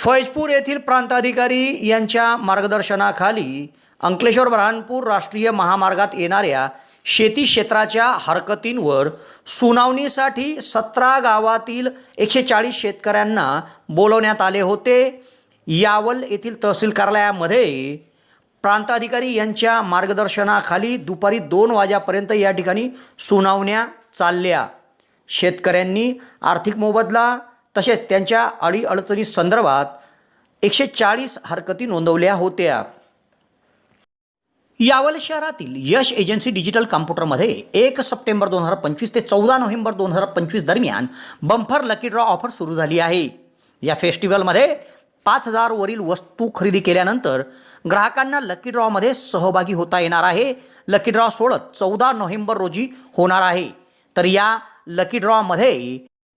फैजपूर येथील प्रांताधिकारी यांच्या मार्गदर्शनाखाली अंकलेश्वर बऱ्हाणपूर राष्ट्रीय महामार्गात येणाऱ्या शेती क्षेत्राच्या हरकतींवर सुनावणीसाठी सतरा गावातील एकशे चाळीस शेतकऱ्यांना बोलवण्यात आले होते. यावल येथील तहसील कार्यालयामध्ये प्रांताधिकारी यांच्या मार्गदर्शनाखाली दुपारी दोन वाजेपर्यंत या ठिकाणी सुनावण्या चालल्या. शेतकऱ्यांनी आर्थिक मोबदला तसेच त्यांच्या अडीअडचणी संदर्भात एकशे चाळीस हरकती नोंदवल्या होत्या. यावल शहरातील यश एजन्सी डिजिटल कॉम्प्युटरमध्ये एक सप्टेंबर दोन हजार पंचवीस ते चौदा नोव्हेंबर दोन हजार पंचवीस दरम्यान बंफर लकी ड्रॉ ऑफर सुरू झाली आहे. या फेस्टिवलमध्ये पाच हजारवरील वस्तू खरेदी केल्यानंतर ग्राहकांना लकी ड्रॉमध्ये सहभागी होता येणार आहे. लकी ड्रॉ सोळत चौदा नोव्हेंबर रोजी होणार आहे. तर या लकी ड्रॉमध्ये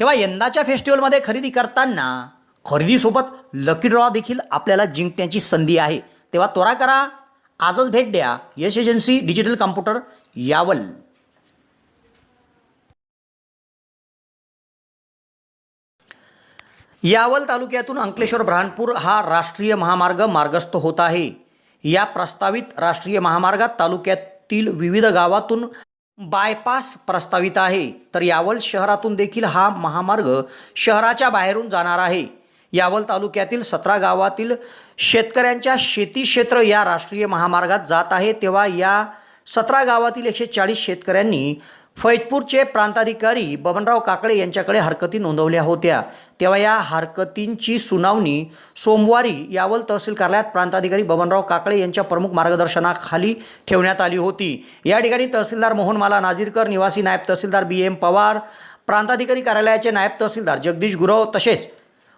तेव्हा यंदाच्या फेस्टिवलमध्ये खरेदी करताना खरेदीसोबत लकी ड्रॉ देखील आपल्याला जिंकण्याची संधी आहे. तेव्हा त्वरा करा. आजच भेट द्या. Yash agency digital computer Yawal. Yawal तालुक्यातून अंकलेश्वर ब्रहाणपूर हा राष्ट्रीय महामार्ग मार्गस्थ होत आहे. या प्रस्तावित राष्ट्रीय महामार्गात तालुक्यातील विविध गावातून बायपास प्रस्तावित आहे. तर यावल शहरातून देखील हा महामार्ग शहराच्या बाहेरून जाणार आहे. यावल तालुक्यातील सतरा गावातील शेतकऱ्यांच्या शेती क्षेत्र या राष्ट्रीय महामार्गात जात आहे. तेव्हा या सतरा गावातील एकशे चाळीस शेतकऱ्यांनी फैजपूरचे प्रांताधिकारी बबनराव काकडे यांच्याकडे हरकती नोंदवल्या होत्या. तेव्हा या हरकतींची सुनावणी सोमवारी यावल तहसील कार्यालयात प्रांताधिकारी बबनराव काकडे यांच्या प्रमुख मार्गदर्शनाखाली ठेवण्यात आली होती. या ठिकाणी तहसीलदार मोहनमाला नाजीरकर निवासी नायब तहसीलदार बी एम पवार प्रांताधिकारी कार्यालयाचे नायब तहसीलदार जगदीश गुरव तसेच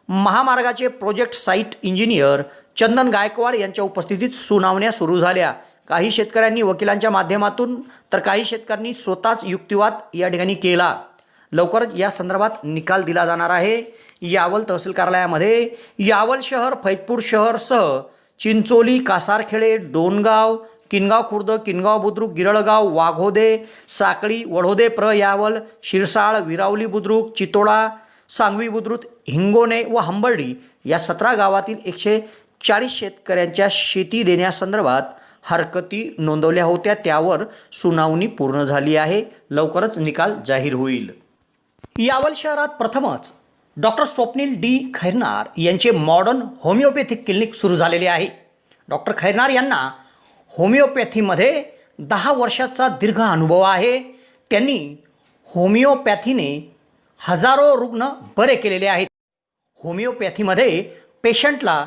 महामार्गाचे project site engineer Chandan Gaikwad यांच्या उपस्थितीत सुनावण्या सुरू झाल्या. काही शेतकऱ्यांनी वकिलांच्या माध्यमातून तर काही शेतकऱ्यांनी स्वतःच युक्तिवाद या ठिकाणी केला. लवकरच या संदर्भात निकाल दिला जाणार आहे. यावल तहसील कार्यालयामध्ये यावल शहर फैजपूर शहरसह चिंचोली कासारखेडे डोनगाव किनगाव खुर्द किनगाव बुद्रुक गिरळगाव वाघोदे साकळी वढोदे प्र यावल शिरसाळ विरावली बुद्रुक चितोडा सांगवी बुद्रुक हिंगोणे व हंबर्डी या सतरा गावातील एकशे चाळीस शेतकऱ्यांच्या शेती देण्यासंदर्भात हरकती नोंदवल्या होत्या. त्यावर सुनावणी पूर्ण झाली आहे. लवकरच निकाल जाहीर होईल. यावल शहरात प्रथमच डॉक्टर स्वप्नील डी. खैरनार यांचे मॉडर्न होमिओपॅथिक क्लिनिक सुरू झालेले आहे. डॉक्टर खैरनार यांना होमिओपॅथीमध्ये दहा वर्षाचा दीर्घ अनुभव आहे. त्यांनी होमिओपॅथीने हजारो रुग्ण बरे केलेले आहेत. होमिओपॅथीमध्ये पेशंटला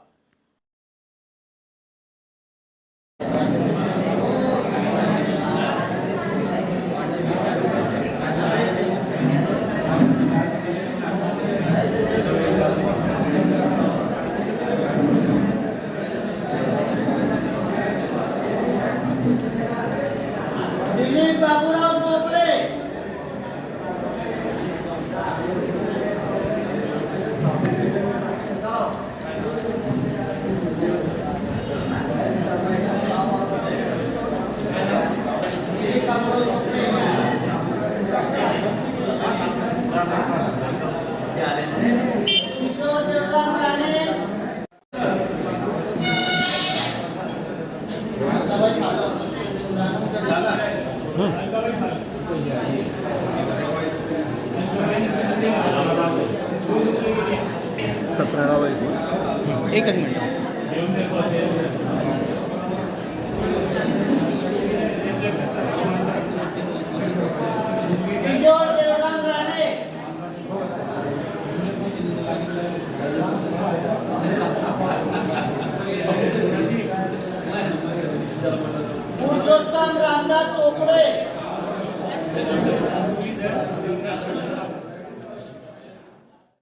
বাবুরাও सतरावा आहे एकच मिनिट. पुरुषोत्तम रामदास चोपडे.